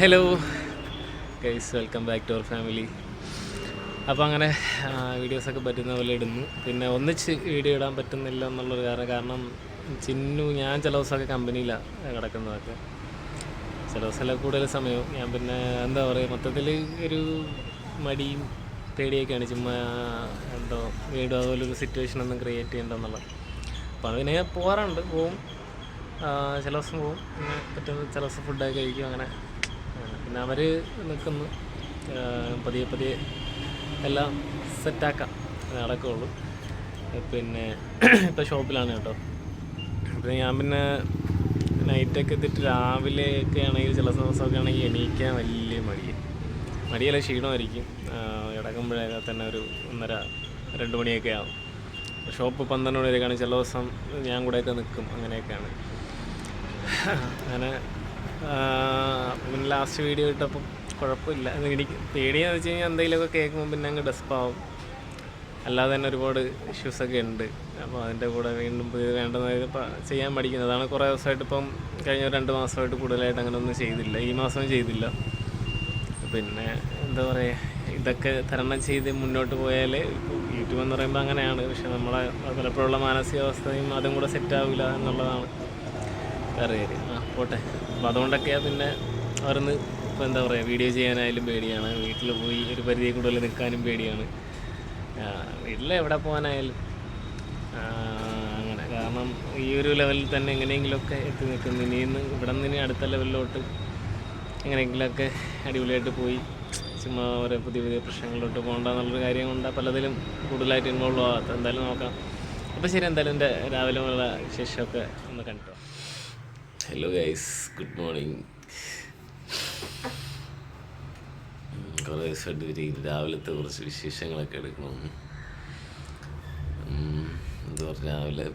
Hello guys welcome back to our family അപ്പോൾ അങ്ങനെ വീഡിയോസൊക്കെ പറ്റുന്ന പോലെ ഇടുന്നു. പിന്നെ ഒന്നിച്ച് വീഡിയോ ഇടാൻ പറ്റുന്നില്ല എന്നുള്ളൊരു കാരണം കാരണം ചിന്നു ഞാൻ ചില ദിവസമൊക്കെ കമ്പനിയിലാണ് കിടക്കുന്നതൊക്കെ. ചില ദിവസമല്ല കൂടുതൽ സമയവും. ഞാൻ പിന്നെ എന്താ പറയുക മൊത്തത്തിൽ ഒരു മടിയും പേടിയൊക്കെയാണ്. ചുമ്മാ എന്തോ വീണ്ടും അതുപോലെ ഒരു സിറ്റുവേഷൻ ഒന്നും ക്രിയേറ്റ് ചെയ്യണ്ടെന്നുള്ളത് അപ്പോൾ അതിനെ പോകാറുണ്ട്. പോവും. ചില ദിവസം പോവും. പിന്നെ പറ്റുന്ന ചില ദിവസം ഫുഡൊക്കെ കഴിക്കും. അങ്ങനെ. പിന്നെ അവർ നിൽക്കുന്നു. പതിയെ പതിയെ എല്ലാം സെറ്റാക്കാം നടക്കുള്ളൂ പിന്നെ ഇപ്പോൾ ഷോപ്പിലാണ് കേട്ടോ. പിന്നെ ഞാൻ പിന്നെ നൈറ്റൊക്കെ എത്തിയിട്ട് രാവിലെയൊക്കെ ആണെങ്കിൽ ചില ദിവസമൊക്കെ ആണെങ്കിൽ എണീക്കാൻ വലിയ മടിയാണ് മടിയല്ല ക്ഷീണമായിരിക്കും. കിടക്കുമ്പോഴൊക്കെ തന്നെ ഒരു ഒന്നര രണ്ട് മണിയൊക്കെ ആവും. ഷോപ്പ് പന്ത്രണ്ട് മണി വരെയൊക്കെയാണ് ചില ദിവസം ഞാൻ കൂടെയൊക്കെ നിൽക്കും. അങ്ങനെയൊക്കെയാണ്. അങ്ങനെ പിന്നെ ലാസ്റ്റ് വീഡിയോ ഇട്ടപ്പം കുഴപ്പമില്ല. എനിക്ക് പേടിയെന്ന് വെച്ച് കഴിഞ്ഞാൽ എന്തെങ്കിലുമൊക്കെ കേൾക്കുമ്പോൾ പിന്നെ അങ്ങ് ഡെസ്പാവും അല്ലാതെ തന്നെ ഒരുപാട് ഇഷ്യൂസൊക്കെ ഉണ്ട്. അപ്പോൾ അതിന്റെ കൂടെ വീണ്ടും പുതിയത് വേണ്ടെന്ന് ചെയ്യാൻ പഠിക്കുന്നത് അതാണ് കുറേ ദിവസമായിട്ട് ഇപ്പം കഴിഞ്ഞ രണ്ട് മാസമായിട്ട് കൂടുതലായിട്ട് അങ്ങനെ ഒന്നും ചെയ്തില്ല. ഈ മാസവും ചെയ്തില്ല. പിന്നെ എന്താ പറയുക ഇതൊക്കെ തരണം ചെയ്ത് മുന്നോട്ട് പോയാൽ യൂട്യൂബ് എന്ന് പറയുമ്പോൾ അങ്ങനെയാണ്. പക്ഷെ നമ്മളെ പലപ്പോഴുള്ള മാനസികാവസ്ഥയും അതും കൂടെ സെറ്റാവില്ല എന്നുള്ളതാണ് വേറെ ആ പോട്ടെ. അപ്പോൾ അതുകൊണ്ടൊക്കെയാണ് പിന്നെ അവരൊന്ന് ഇപ്പോൾ എന്താ പറയുക വീഡിയോ ചെയ്യാനായാലും പേടിയാണ്. വീട്ടിൽ പോയി ഒരു പരിധി കൂടുതൽ നിൽക്കാനും പേടിയാണ്. വീട്ടിൽ എവിടെ പോകാനായാലും അങ്ങനെ. കാരണം ഈ ഒരു ലെവലിൽ തന്നെ എങ്ങനെയെങ്കിലുമൊക്കെ എത്തി നിൽക്കുന്നു. ഇനി ഇന്ന് ഇവിടെ നിന്ന് ഇനി അടുത്ത ലെവലിലോട്ട് എങ്ങനെയെങ്കിലുമൊക്കെ അടിപൊളിയായിട്ട് പോയി ചുമ്മാ ഓരോ പുതിയ പുതിയ പ്രശ്നങ്ങളിലോട്ട് പോകണ്ട എന്നുള്ളൊരു കാര്യം കൊണ്ട് പലതിലും കൂടുതലായിട്ട് ഇൻവോൾവ് ആവാത്ത എന്തായാലും നോക്കാം. അപ്പോൾ ശരി എന്തായാലും എന്റെ രാവിലെ മുതലുള്ള വിശേഷമൊക്കെ ഒന്ന് കണ്ടോ ഹലോ ഗൈസ് ഗുഡ് മോർണിംഗ് കുറേ ദിവസമായിട്ട് ഒരു രാവിലത്തെ കുറച്ച് വിശേഷങ്ങളൊക്കെ എടുക്കണം. എന്താ പറയുക രാവിലെ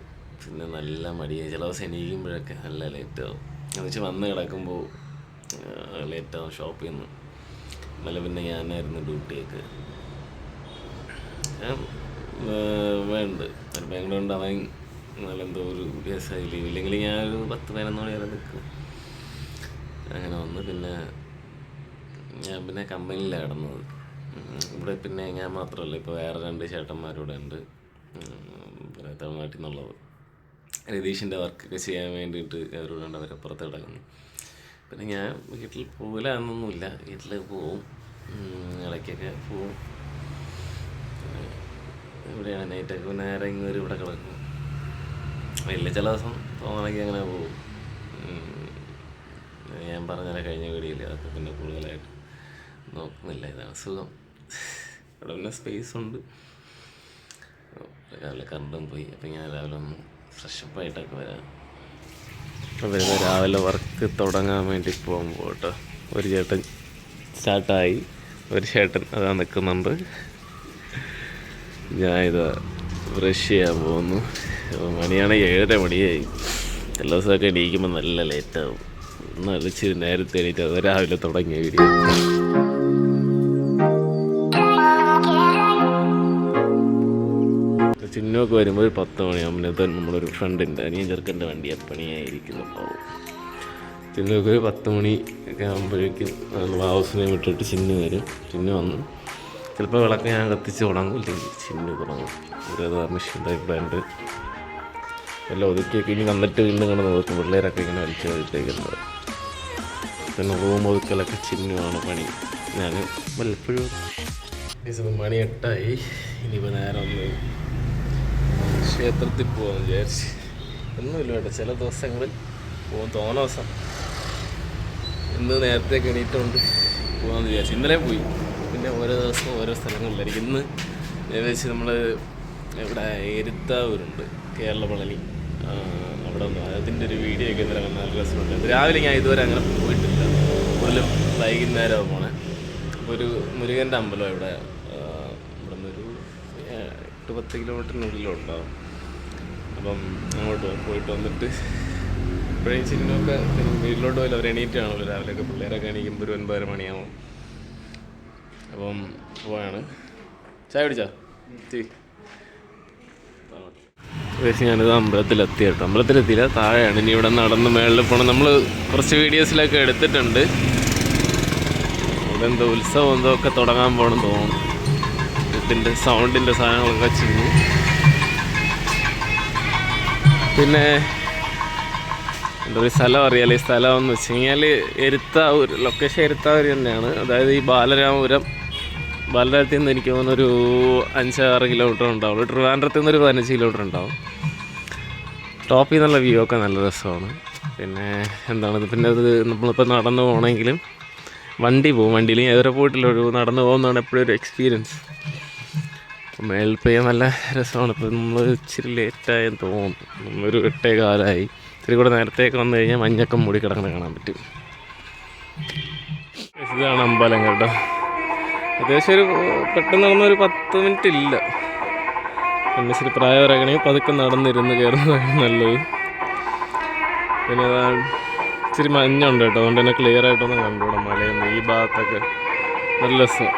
പിന്നെ നല്ല മടിയായി ചില ദിവസം എണീക്കുമ്പോഴൊക്കെ നല്ല ലേറ്റാവും എന്ന് വെച്ചാൽ വന്ന് കിടക്കുമ്പോൾ ലേറ്റാവും ഷോപ്പിൽ നിന്ന് നല്ല പിന്നെ ഞാനായിരുന്നു ഡ്യൂട്ടിയൊക്കെ വേണ്ട. ഒരു അവൻ എന്തോ ഒരു കേസായി ഇല്ലെങ്കിൽ ഞാൻ ഒരു പത്ത് പതിനൊന്ന് മണി വരെ നിൽക്കും. അങ്ങനെ വന്ന് പിന്നെ ഞാൻ പിന്നെ കമ്പനിയിലാണ് കിടന്നത്. ഇവിടെ പിന്നെ ഞാൻ മാത്രമല്ല ഇപ്പോൾ വേറെ രണ്ട് ചേട്ടന്മാരിവിടെ ഉണ്ട്. പിന്നെ തമിഴ്നാട്ടിൽ നിന്നുള്ളത്. രതീഷിന്റെ വർക്കൊക്കെ ചെയ്യാൻ വേണ്ടിയിട്ട് അവരോട് ഉണ്ട് അവരപ്പുറത്ത് കിടക്കുന്നു. പിന്നെ ഞാൻ വീട്ടിൽ പോകില്ല എന്നൊന്നുമില്ല വീട്ടിൽ പോവും. ഇടയ്ക്കൊക്കെ പോവും. ഇവിടെയാണ് നൈറ്റൊക്കെ നേരെ ഇങ്ങനെ ഇവിടെ കിടക്കും. വലിയ ചില ദിവസം തോന്നണമെങ്കിൽ അങ്ങനെ പോകും. ഞാൻ പറഞ്ഞാൽ കഴിഞ്ഞ വീഡിയോയിൽ അതൊക്കെ പിന്നെ കൂടുതലായിട്ട് നോക്കുന്നില്ല. ഇതാണ് സുഖം. ഇവിടെ പിന്നെ സ്പേസ് ഉണ്ട്. രാവിലെ കറണ്ടും പോയി. അപ്പം ഞാൻ രാവിലെ ഒന്ന് ഫ്രഷപ്പായിട്ടൊക്കെ വരാം. അപ്പോൾ വരുന്ന രാവിലെ വർക്ക് തുടങ്ങാൻ വേണ്ടി പോകുമ്പോൾ കേട്ടോ ഒരു ചേട്ടൻ സ്റ്റാർട്ടായി ഒരു ചേട്ടൻ അതാ നിൽക്കുന്നുണ്ട് ഞാൻ ഇതാ ബ്രഷ് ചെയ്യാൻ പോകുന്നു. മണിയാണ് ഏഴര മണിയായി. എല്ലാ ദിവസമൊക്കെ എണീക്കുമ്പോൾ നല്ല ലേറ്റാവും നല്ല ഇച്ചിരി നേരത്തെ എണീറ്റ് അത് രാവിലെ തുടങ്ങിയ വീഡിയോ ചിന്നൊക്കെ വരുമ്പോൾ ഒരു പത്ത് മണിയാകുമ്പോൾ നമ്മളൊരു ഫ്രണ്ടിന്റെ അനിയൻ ചെറുക്കന്റെ വണ്ടി പണിയായിരിക്കുന്നു പോകും ചിന്നൊക്കെ ഒരു പത്ത് മണി ഒക്കെ ആകുമ്പോഴേക്കും ഹൗസിനെ വിട്ടിട്ട് ചിന്നു വരും. ചിന്നു വന്നു. ചിലപ്പോൾ വിളക്ക് ഞാൻ കത്തിച്ച് തുടങ്ങും ഇല്ലെങ്കിൽ തുടങ്ങും. ഒരു മെഷീൻ ടൈപ്പ് ഉണ്ട് എല്ലാം ഒതുക്കിയൊക്കെ ഇനി വന്നിട്ട് ഇന്ന് ഇങ്ങനെ നോക്കും. പിള്ളേരൊക്കെ ഇങ്ങനെ വലിച്ചു വലിച്ചേക്കുന്നത് പിന്നെ റൂം ഒതുക്കലൊക്കെ ചിഹ്നമാണ് പണി. ഞാൻ വല്ലപ്പോഴും മണി എട്ടായി. ഇനിയിപ്പോൾ നേരം ഒന്ന് ക്ഷേത്രത്തിൽ പോകാമെന്ന് വിചാരിച്ച്. ഒന്നുമില്ല കേട്ടോ. ചില ദിവസങ്ങളിൽ പോകും. തോന്ന ദിവസം ഇന്ന് നേരത്തെ എണീറ്റുകൊണ്ട് പോകാമെന്ന് വിചാരിച്ചു. ഇന്നലെ പോയി. പിന്നെ ഓരോ ദിവസവും ഓരോ സ്ഥലങ്ങളിലായിരിക്കും. ഇന്ന് ഏകദേശം നമ്മൾ ഇവിടെ എരുത്താവൂരുണ്ട്. കേരള പളനി. അവിടെ ഒന്ന് അതിന്റെ ഒരു വീഡിയോ ഒക്കെ ഇന്നലെ വന്ന നല്ല രസമുണ്ട്. രാവിലെ ഞാൻ ഇതുവരെ അങ്ങനെ പോയിട്ടില്ല. കൂടുതലും വൈകുന്നേരമാണ് പോണേ. അപ്പോൾ ഒരു മുരുകന്റെ അമ്പലം ഇവിടെ ഇവിടെ നിന്നൊരു എട്ട് പത്ത് കിലോമീറ്ററിനുള്ളിലുണ്ടാവും അപ്പം അങ്ങോട്ട് പോയിട്ട് വന്നിട്ട് ഇപ്പോഴേ ചിന്നൊക്കെ വീട്ടിലോട്ട് പോയില്ല അവർ എണീറ്റാണല്ലോ രാവിലെയൊക്കെ പിള്ളേരൊക്കെ എണീക്കുമ്പോൾ ഒരു ഒൻപതര മണിയാവും. അപ്പം പോവാണ്. ചായ പിടിച്ചാ ചീ ഏകദേശം ഞാനിത് അമ്പലത്തിലെത്തി കേട്ടോ. അമ്പലത്തിലെത്തിയില്ല താഴെയാണ്. ഇനി ഇവിടെ നടന്ന് മേളിൽ പോകണം നമ്മൾ കുറച്ച് വീഡിയോസിലൊക്കെ എടുത്തിട്ടുണ്ട്. ഇവിടെ എന്തോ ഉത്സവം എന്തോ ഒക്കെ തുടങ്ങാൻ പോകണം തോന്നുന്നു. ഇതിന്റെ സൗണ്ടിന്റെ സാധനങ്ങളൊക്കെ ചെയ്തു പിന്നെ എന്തൊരു സ്ഥലം അറിയാലോ? ഈ സ്ഥലം എന്ന് വെച്ച് കഴിഞ്ഞാൽ എരുത്താവൂർ ലൊക്കേഷൻ എരുത്താവൂർ തന്നെയാണ്. അതായത് ഈ ബാലരാമപുരം ബാലരാമത്തിൽ നിന്ന് എനിക്ക് തോന്നുന്നൊരു അഞ്ചാറ് കിലോമീറ്റർ ഉണ്ടാവും ട്രിവാൻഡ്രത്തിൽ നിന്നൊരു പതിനഞ്ച് കിലോമീറ്റർ ഉണ്ടാവും. ടോപ്പിൽ നിന്നുള്ള വ്യൂ ഒക്കെ നല്ല രസമാണ്. പിന്നെ എന്താണ് പിന്നെ അത് നമ്മളിപ്പോൾ നടന്നു പോകണമെങ്കിലും വണ്ടി പോകും വണ്ടിയിൽ ഞാൻ ഇതുവരെ ഒരു നടന്നു പോകുന്നതാണ് എപ്പോഴും ഒരു എക്സ്പീരിയൻസ് മേളിൽ നല്ല രസമാണ്. ഇപ്പോൾ നമ്മൾ ഇച്ചിരി ലേറ്റായെന്ന് തോന്നുന്നു. നമ്മളൊരു എട്ടേ കാലമായി ഇത്തിരി കൂടെ നേരത്തേക്ക് വന്നു കഴിഞ്ഞാൽ മഞ്ഞൊക്കെ മൂടി കിടക്കണ കാണാൻ പറ്റും. ഇതാണ് അമ്പലം കേട്ടോ. അത്യാവശ്യം ഒരു പെട്ടെന്ന് നടന്ന ഒരു പത്ത് മിനിറ്റ് ഇല്ല. പിന്നെ പ്രായം പ്രായവരാകണമെങ്കിൽ പതുക്കെ നടന്നിരുന്ന് കയറുന്നതാണ് നല്ലത്. പിന്നെ ഇച്ചിരി മഞ്ഞുണ്ട് കേട്ടോ. അതുകൊണ്ട് തന്നെ ക്ലിയർ ആയിട്ടൊന്നും കണ്ടുകൂടാ. മലയൊന്നും ഈ ഭാഗത്തൊക്കെ നല്ല രസം.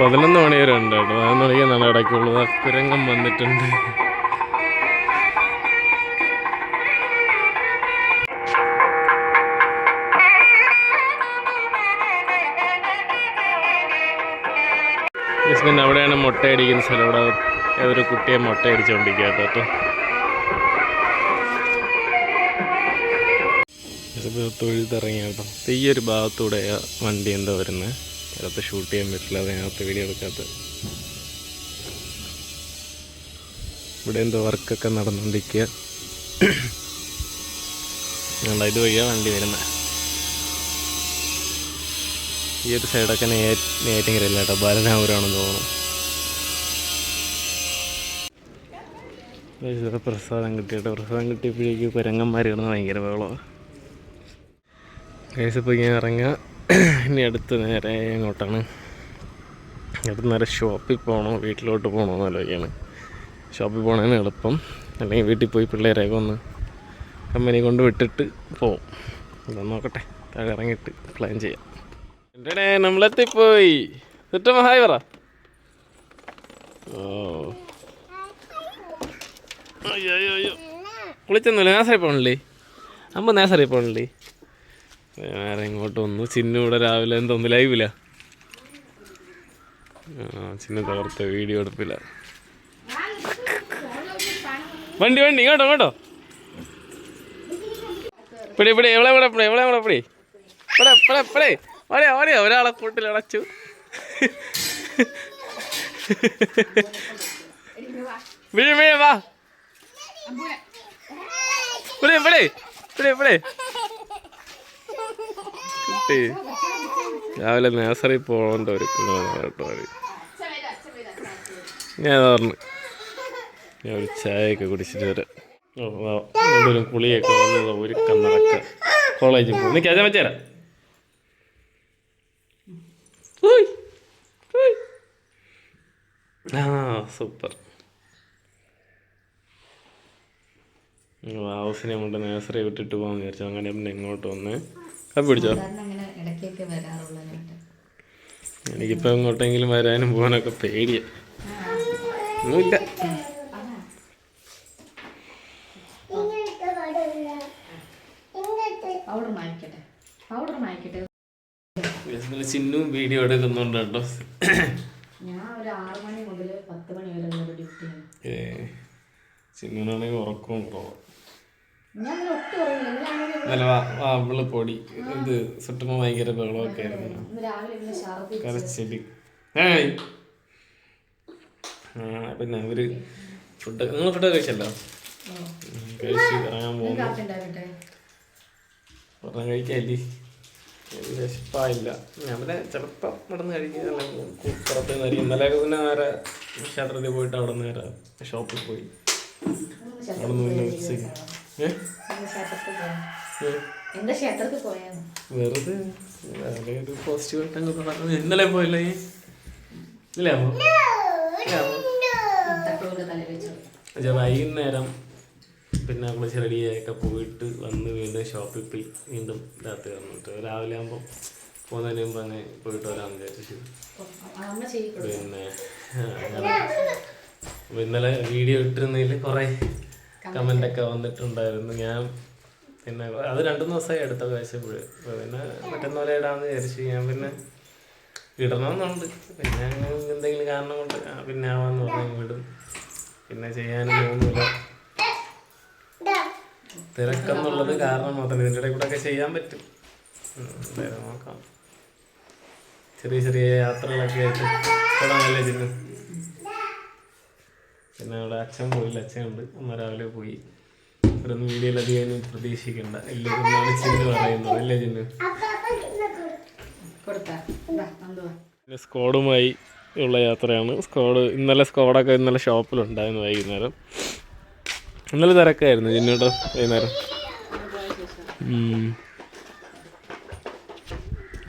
പതിനൊന്ന് മണി വരെ ഉണ്ട് കേട്ടോ. പതിനൊന്ന് മണിക്ക് നട അടയ്ക്കുള്ളൂ. കുരങ്ങം വന്നിട്ടുണ്ട്. പിന്നെ അവിടെയാണ് മുട്ടയടിക്കുന്ന സ്ഥലം. അവിടെ ഒരു കുട്ടിയെ മുട്ടയടിച്ചുകൊണ്ടിരിക്കുക കേട്ടോ തൊഴുതിറങ്ങി കേട്ടോ. ഈ ഒരു ഭാഗത്തൂടെ വണ്ടി എന്താ വരുന്നത് അതിനകത്ത് ഷൂട്ട് ചെയ്യാൻ പറ്റില്ല അതിനകത്ത് വീഡിയോ എടുക്കാത്ത. ഇവിടെ എന്തോ വർക്കൊക്കെ നടന്നുകൊണ്ടിരിക്കുക വേണ്ട ഇത് വഴിയാണ് വണ്ടി വരുന്നത് ഈ ഒരു സൈഡൊക്കെ നേറ്റിങ്ങരല്ല കേട്ടോ. ബാലനാപുരമാണെന്ന് തോന്നുന്നു. ഇത് പ്രസാദം കിട്ടിയിട്ട് പ്രസാദം കിട്ടിയപ്പോഴേക്ക് കുരങ്ങന്മാർ കിടന്ന് ഭയങ്കര ബഹളമാണ് കേസ് ഇപ്പോൾ ഇങ്ങനെ ഇറങ്ങുക. ഇനി അടുത്ത് നേരെ ഇങ്ങോട്ടാണ്. അടുത്ത് നേരെ ഷോപ്പിൽ പോകണോ വീട്ടിലോട്ട് പോകണോ എന്ന് ആലോചിക്കുകയാണ്. ഷോപ്പിൽ പോകണതിന് എളുപ്പം. അല്ലെങ്കിൽ വീട്ടിൽ പോയി പിള്ളേരെയൊക്കെ ഒന്ന് കമ്പനി കൊണ്ട് വിട്ടിട്ട് പോവും. അതൊന്ന് നോക്കട്ടെ. താഴെ ഇറങ്ങിയിട്ട് പ്ലാൻ ചെയ്യാം. എന്റെ നമ്മളെത്തിപ്പോയി? ചുറ്റും ഹായ് പറ. ഓ. അയ്യോ അയ്യോ കുളിച്ചൊന്നുമില്ല നേസറി പോകണില്ലേ അമ്മ നേസറി പോകണില്ലേ വേറെ ഇങ്ങോട്ട് വന്നു. ചിന്നു ഇവിടെ രാവിലെ എന്തൊന്നും ലൈവില്ല ചിന്നു തകർത്ത വീഡിയോ എടുപ്പില്ല. വണ്ടി വണ്ടി ഇങ്ങോട്ടോ ഇങ്ങോട്ടോ. പിടി പിടി എവിടെ എവിടെ പിടി എവിടെ എവിടെ പിടി? ഇവിടെ ഇവിടെ പിടി ഓടിയാ ഓടിയാ ഒരാളെ വിഴി വിഴി വാ. രാവിലെ നേഴ്സറി പോകേണ്ട ഒരു കേട്ടോ. ഞാൻ പറഞ്ഞു. ഞാൻ ഒരു ചായയൊക്കെ കുടിച്ചിട്ട് വരാം. ഓ, ഒരു കുളിയൊക്കെ വന്നത് ഒരുക്കം നടക്കാം കോളേജിൽ പോകും നിൽക്കാം ഞാൻ വെച്ചേരാം ഉയ്, ഉയ്. ആ സൂപ്പർ ഹൗസിനെ കൊണ്ട് നേഴ്സറി വിട്ടിട്ട് പോകാൻ വിചാരിച്ചു. അങ്ങനെ പിന്നെ ഇങ്ങോട്ട് വന്ന്. അത് പിടിച്ചോ? എനിക്കിപ്പോൾ എങ്ങോട്ടെങ്കിലും വരാനും പോകാനൊക്കെ പേടിയാ. ഒന്നുമില്ല. വീഡിയോ എടുക്കുന്നുണ്ട് കേട്ടോ. ഞാൻ ഒരു ആറ് മണി മുതൽ പത്ത് മണി വരെ ഏ ചിന്നുനാണെങ്കിൽ ഉറക്കവും കുറവാണ് നല്ല അവൾ പൊടി. ഇത് സുട്ടുമ്പോ ഭയങ്കര ബഹളമൊക്കെ ആയിരുന്നു. കരച്ചിൽ. ഏയ്. ആ പിന്നെ അവർ ഫുഡ് നിങ്ങൾ ഫുഡ് കഴിച്ചല്ലോ? കഴിച്ച് ഇറങ്ങാൻ പോകുന്നു. ഉണ്ടാക്കട്ടെ? കഴിക്കാല്ലേ വിശപ്പായില്ല. ഞാൻ ചിലപ്പം ഇവിടെ നിന്ന് കഴിക്കുക അല്ലെങ്കിൽ പുറത്ത് നിന്ന് കഴിക്കും. ഇന്നലെയൊക്കെ പിന്നെ നേരെ ക്ഷേത്രത്തിൽ പോയിട്ട് അവിടെ നിന്ന് നേരെ ഷോപ്പിൽ പോയി. അവിടെ നിന്ന് പിന്നെ ഉച്ചയ്ക്ക് വെറുതെ ഒരു പോസിറ്റീവ് ആയിട്ട് അങ്ങ് പറഞ്ഞു ഇന്നലെ പോയില്ലേ? ഇല്ലേ അമ്മോ? വൈകുന്നേരം പിന്നെ നമ്മൾ റെഡിയായൊക്കെ പോയിട്ട് വന്ന് വീണ്ടും ഷോപ്പിൽ പോയി വീണ്ടും രാത്രി വന്നിട്ട് രാവിലെ ആകുമ്പോൾ പോകുന്നതിന് മുമ്പ് അങ്ങനെ പോയിട്ട് വരാമെന്ന് വിചാരിച്ചു. പിന്നെ ഇന്നലെ വീഡിയോ ഇട്ടിരുന്നതിൽ കുറേ ഒക്കെ വന്നിട്ടുണ്ടായിരുന്നു. ഞാൻ പിന്നെ അത് രണ്ടു ദിവസമായി അടുത്ത കാഴ്ചപ്പോഴ് പിന്നെ പറ്റുന്ന പോലെ ഇടാമെന്ന് വിചാരിച്ചു. ഞാൻ പിന്നെ ഇടണമെന്നുണ്ട് പിന്നെ എന്തെങ്കിലും കാരണം കൊണ്ട് പിന്നെ ആവാന്ന് പറഞ്ഞു വിടും പിന്നെ ചെയ്യാനും തോന്നുന്നില്ല തിരക്കെന്നുള്ളത് കാരണം മാത്രം ഇതിന്റെ ഇടയിൽ കൂടെ ഒക്കെ ചെയ്യാൻ പറ്റും. എന്തായാലും നോക്കാം. ചെറിയ ചെറിയ യാത്രകളൊക്കെ ആയിട്ട് തുടങ്ങല്ലേ ചിന്നു പിന്നെ അവിടെ അച്ഛൻ പോയില്ല അച്ഛനുണ്ട് അമ്മ രാവിലെ പോയി. ഇവിടെ ഒന്നും വീഡിയോയിൽ അധികം പ്രതീക്ഷിക്കണ്ട. എല്ലാവരും ചിന്നു പറയുന്നത് അല്ലേ ചിന്നു. പിന്നെ സ്ക്വാഡുമായി ഉള്ള യാത്രയാണ്. സ്ക്വാഡ് ഇന്നലെ സ്ക്വാഡൊക്കെ ഇന്നലെ ഷോപ്പിലുണ്ടായിരുന്നു വൈകുന്നേരം. ഇന്നലെ തിരക്കായിരുന്നു ജിന്നോട്ട് വൈകുന്നേരം.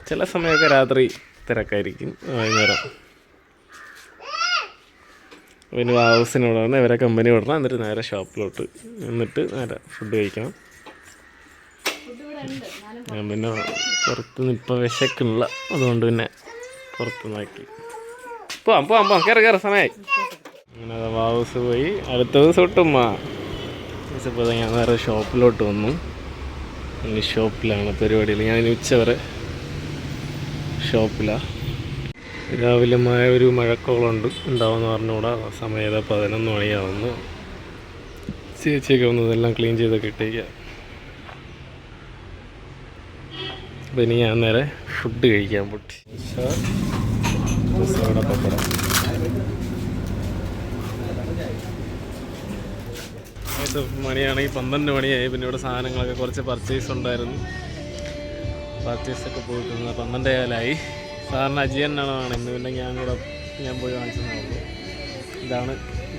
ചില സമയമൊക്കെ രാത്രി തിരക്കായിരിക്കും വൈകുന്നേരം. പിന്നെ ഹൗസിനോട് വന്ന് ഇവരെ കമ്പനി വിടണം എന്നിട്ട് നേരെ ഷോപ്പിലോട്ട് എന്നിട്ട് നേരെ ഫുഡ് കഴിക്കണം. ഞാൻ പിന്നെ പുറത്തുനിന്ന് ഇപ്പം വിശക്കുന്നില്ല. അതുകൊണ്ട് പിന്നെ പുറത്ത് നോക്കി പോവാം പോവാം പോവാം. കയറി കയറി സമയമായി അങ്ങനെ വാവസ് പോയി. അടുത്ത ദിവസം ഇട്ടുമ്മ ഇപ്പോൾ ഞാൻ വേറെ ഷോപ്പിലോട്ട് വന്നു. ഈ ഷോപ്പിലാണ് പരിപാടിയിൽ ഞാൻ ഉച്ച വരെ ഷോപ്പിലാണ് രാവിലെ ഒരു മഴക്കോളുണ്ട് ഉണ്ടാവുമെന്ന് പറഞ്ഞുകൂടാ. സമയം ഏതാ? പതിനൊന്ന് മണിയാവുന്നു. ചേച്ചിയൊക്കെ വന്ന് ഇതെല്ലാം ക്ലീൻ ചെയ്തൊക്കെ ഇട്ടേക്കുക അപ്പം ഇനി ഞാൻ നേരെ ഫുഡ് കഴിക്കാൻ പൊട്ടി. പപ്പടം ഇത് മണിയാണെങ്കിൽ പന്ത്രണ്ട് മണിയായി. പിന്നെ ഇവിടെ സാധനങ്ങളൊക്കെ കുറച്ച് പർച്ചേസ് ഉണ്ടായിരുന്നു. പർച്ചേസൊക്കെ പോയിട്ടുണ്ട്. പന്ത്രണ്ട് കാലായി. സാറിന് അജിയനാണ് ഇന്ന് പിന്നെ ഞാൻ കൂടെ ഞാൻ പോയി വാങ്ങിച്ചു ഇതാണ്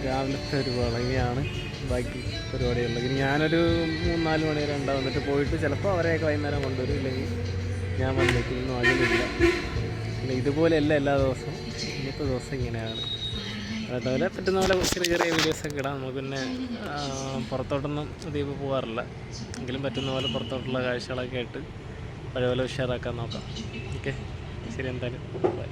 രാവിലത്തെ ഒരു ഇനിയാണ് ബാക്കി പരിപാടിയുള്ളത് ഇനി ഞാനൊരു മൂന്ന് നാല് മണി വരെ ഉണ്ടാവും. എന്നിട്ട് പോയിട്ട് ചിലപ്പോൾ അവരെയൊക്കെ വൈകുന്നേരം കൊണ്ടുവരും. ഇല്ലെങ്കിൽ ഞാൻ വന്നേക്കൊന്നും അതിലില്ല പിന്നെ ഇതുപോലെയല്ല എല്ലാ ദിവസവും. ഇന്നത്തെ ദിവസം ഇങ്ങനെയാണ്. അതുപോലെ പറ്റുന്ന പോലെ ചെറിയ ചെറിയ വീഡിയോസൊക്കെ ഇടാം. നമുക്ക് പിന്നെ പുറത്തോട്ടൊന്നും അധികം പോകാറില്ല എങ്കിലും പറ്റുന്ന പോലെ പുറത്തോട്ടുള്ള കാഴ്ചകളൊക്കെ ആയിട്ട് പഴയ പോലെ ഉഷാറാക്കാൻ നോക്കാം. ഓക്കെ ശരി എന്തായാലും. ബൈ